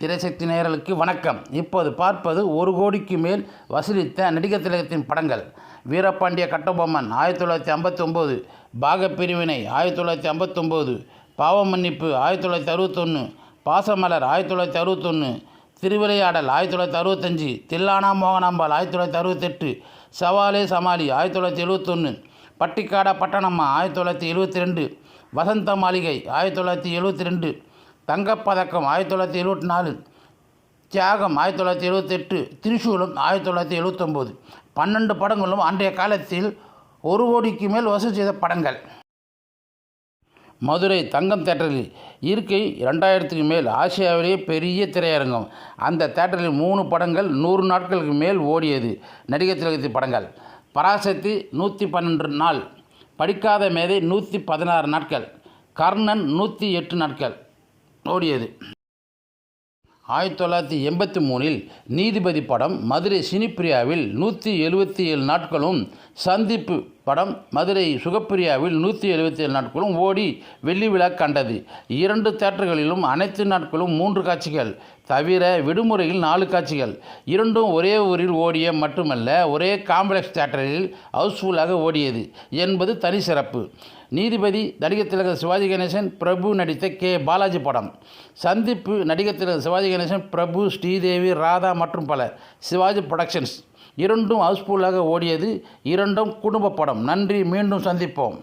திரைசக்தி நேயர்களுக்கு வணக்கம். இப்போது பார்ப்பது ஒரு கோடிக்கு மேல் வசூலித்த நடிகர் திலகத்தின் படங்கள். வீரபாண்டிய கட்டபொம்மன் ஆயிரத்தி தொள்ளாயிரத்தி ஐம்பத்தொம்போது பாகப்பிரிவினை ஆயிரத்தி தொள்ளாயிரத்தி ஐம்பத்தொம்போது பாவ மன்னிப்பு ஆயிரத்தி தொள்ளாயிரத்தி அறுபத்தொன்று பாசமலர் ஆயிரத்தி தொள்ளாயிரத்தி அறுபத்தொன்று திருவிளையாடல் ஆயிரத்தி தொள்ளாயிரத்தி அறுபத்தஞ்சி தில்லானா மோகனாம்பாள் ஆயிரத்தி தொள்ளாயிரத்தி அறுபத்தெட்டு சவாலே சமாளி ஆயிரத்தி தொள்ளாயிரத்தி எழுபத்தொன்று பட்டிக்காடா பட்டணம்மா ஆயிரத்தி தொள்ளாயிரத்தி எழுபத்தி ரெண்டு வசந்த மாளிகை ஆயிரத்தி தொள்ளாயிரத்தி எழுபத்தி ரெண்டு தங்கப்பதக்கம் ஆயிரத்தி தொள்ளாயிரத்தி எழுபத்தி நாலு தியாகம் ஆயிரத்தி தொள்ளாயிரத்தி எழுபத்தெட்டு திரிசூலம் ஆயிரத்தி தொள்ளாயிரத்தி எழுபத்தொம்போது பன்னெண்டு படங்களும் அன்றைய காலத்தில் ஒரு கோடிக்கு மேல் வசூல் செய்த படங்கள். மதுரை தங்கம் தேட்டரில் இருக்கை ரெண்டாயிரத்துக்கு மேல் ஆசியாவிலேயே பெரிய திரையரங்கம். அந்த தேட்டரில் மூணு படங்கள் நூறு நாட்களுக்கு மேல் ஓடியது. நடிகர் திலகத்தி படங்கள். பராசக்தி நூற்றி பன்னெண்டு நாள். படிக்காத மேதை நூற்றி பதினாறு நாட்கள். கர்ணன் நூற்றி எட்டு நாட்கள். ஓடியது. ஆயிரத்தி தொள்ளாயிரத்தி எண்பத்தி மூணில் நீதிபதி படம் மதுரை சினிப்பிரியாவில் நூற்றி எழுபத்தி ஏழு நாட்களும் சந்திப்பு படம் மதுரை சுகப்பிரியாவில் நூற்றி எழுபத்தி ஏழு நாட்களும் ஓடி வெள்ளி விழா கண்டது. இரண்டு தேட்டர்களிலும் அனைத்து நாட்களும் மூன்று காட்சிகள் தவிர விடுமுறையில் நாலு காட்சிகள். இரண்டும் ஒரே ஊரில் ஓடிய மட்டுமல்ல ஒரே காம்ப்ளெக்ஸ் தேட்டரில் ஹவுஸ்ஃபுல்லாக ஓடியது என்பது தனி சிறப்பு. நீதிபதி நடிகர் திலகர் சிவாஜி கணேசன் பிரபு நடித்த கே. பாலாஜி படம். சந்திப்பு நடிகர் திலகர் சிவாஜி கணேசன் பிரபு ஸ்ரீதேவி ராதா மற்றும் பல சிவாஜி புரொடக்ஷன்ஸ் இரண்டும் ஹவுஸ்ஃபுல்லாக ஓடியது. இரண்டும் குடும்ப படம். நன்றி. மீண்டும் சந்திப்போம்.